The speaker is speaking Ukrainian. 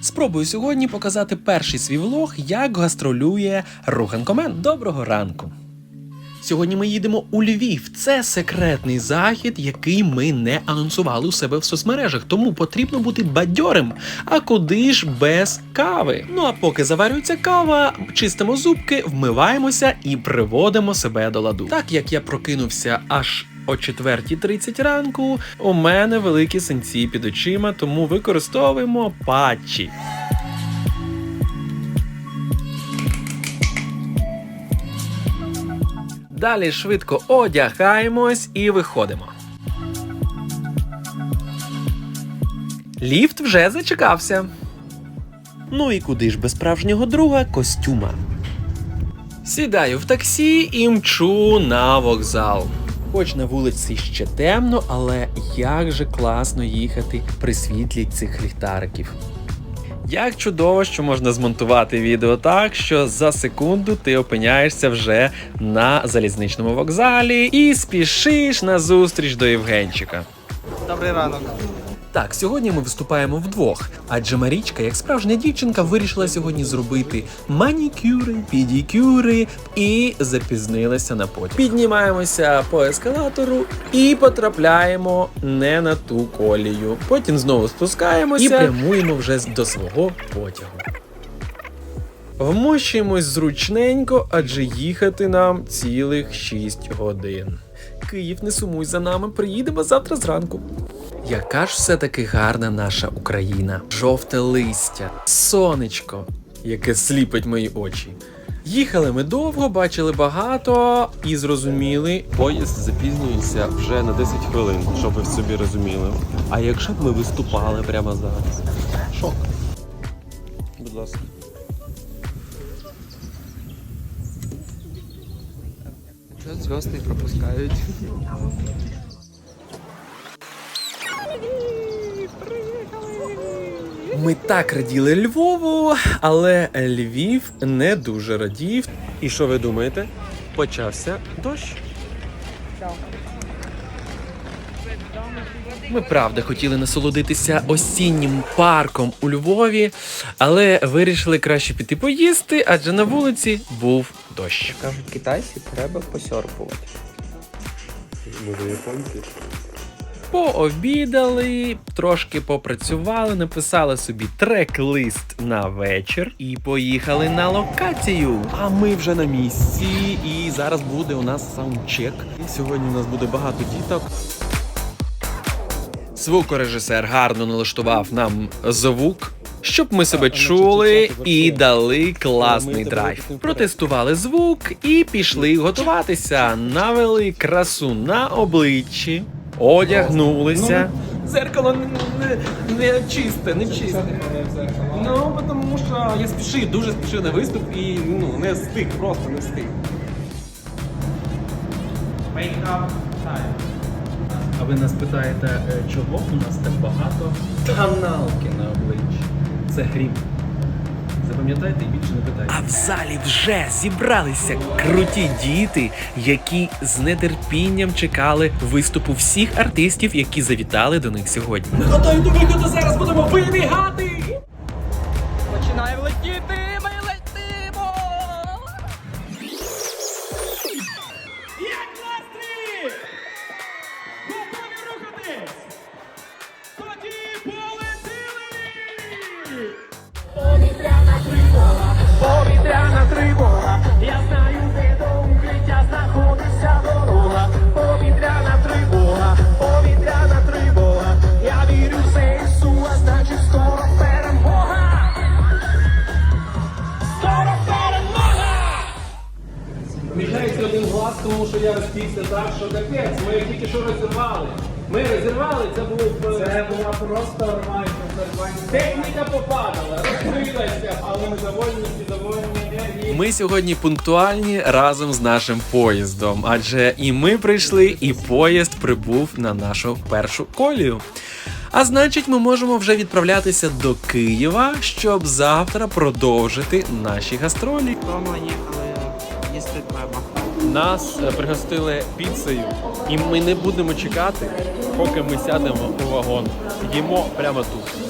Спробую сьогодні показати перший свій влог, як гастролює Руханкомен. Доброго ранку! Сьогодні ми їдемо у Львів. Це секретний захід, який ми не анонсували у себе в соцмережах, тому потрібно бути бадьорим. А куди ж без кави? Ну а поки заварюється кава, чистимо зубки, вмиваємося і приводимо себе до ладу. Так як я прокинувся аж о 4.30 ранку, у мене великі синці під очима, тому використовуємо патчі. Далі швидко одягаємось і виходимо. Ліфт вже зачекався. Ну і куди ж без справжнього друга костюма. Сідаю в таксі і мчу на вокзал. Хоч на вулиці ще темно, але як же класно їхати при світлі цих ліхтариків. Як чудово, що можна змонтувати відео так, що за секунду ти опиняєшся вже на залізничному вокзалі і спішиш на зустріч до Євгенчика. Добрий ранок. Так, сьогодні ми виступаємо вдвох, адже Марічка, як справжня дівчинка, вирішила сьогодні зробити манікюри, підікюри і запізнилася на потяг. Піднімаємося по ескалатору і потрапляємо не на ту колію. Потім знову спускаємося і прямуємо вже до свого потягу. Вмощуємось зручненько, адже їхати нам цілих 6 годин. Київ, не сумуй за нами, приїдемо завтра зранку. Яка ж все-таки гарна наша Україна. Жовте листя, сонечко, яке сліпить мої очі. Їхали ми довго, бачили багато і зрозуміли. Поїзд запізнюється вже на 10 хвилин, щоб ви собі розуміли. А якщо б ми виступали прямо зараз? Шок. Будь ласка. Що зв'язки пропускають? Ми так раділи Львову, але Львів не дуже радів. І що ви думаєте? Почався дощ. Ми правда хотіли насолодитися осіннім парком у Львові, але вирішили краще піти поїсти, адже на вулиці був дощ. Кажуть, китайці треба посьорбувати. Може, японці? Пообідали, трошки попрацювали, написали собі трек-лист на вечір і поїхали на локацію. А ми вже на місці, і зараз буде у нас саундчек. І сьогодні у нас буде багато діток. Звукорежисер гарно налаштував нам звук. Щоб ми себе чули і дали класний драйв. Протестували звук і пішли готуватися. Навели красу на обличчі, одягнулися. Зеркало не, не, не чисте, не чисте. Ну, тому що я спішив, дуже спішив на виступ і ну, не встиг, просто не встиг. А ви нас питаєте, е, чого у нас так багато каналки на обличчі? Це грім. Запам'ятайте і більше не питайте. А в залі вже зібралися круті діти, які з нетерпінням чекали виступу всіх артистів, які завітали до них сьогодні. Ми готові до виходу, зараз будемо вибігати! Глаз, тому що я розпівся так, що капець, ми їх тільки що розірвали. Ми розірвали, це був е, це була просто нормальна Техніка попадала, розкрилася, але ми довольні, всі довольні. Ми сьогодні пунктуальні разом з нашим поїздом, адже і ми прийшли, і поїзд прибув на нашу першу колію. А значить, ми можемо вже відправлятися до Києва, щоб завтра продовжити наші гастролі. Дома їхали, їсти треба. Нас е, пригостили піцею, і ми не будемо чекати, поки ми сядемо у вагон. Їмо прямо тут.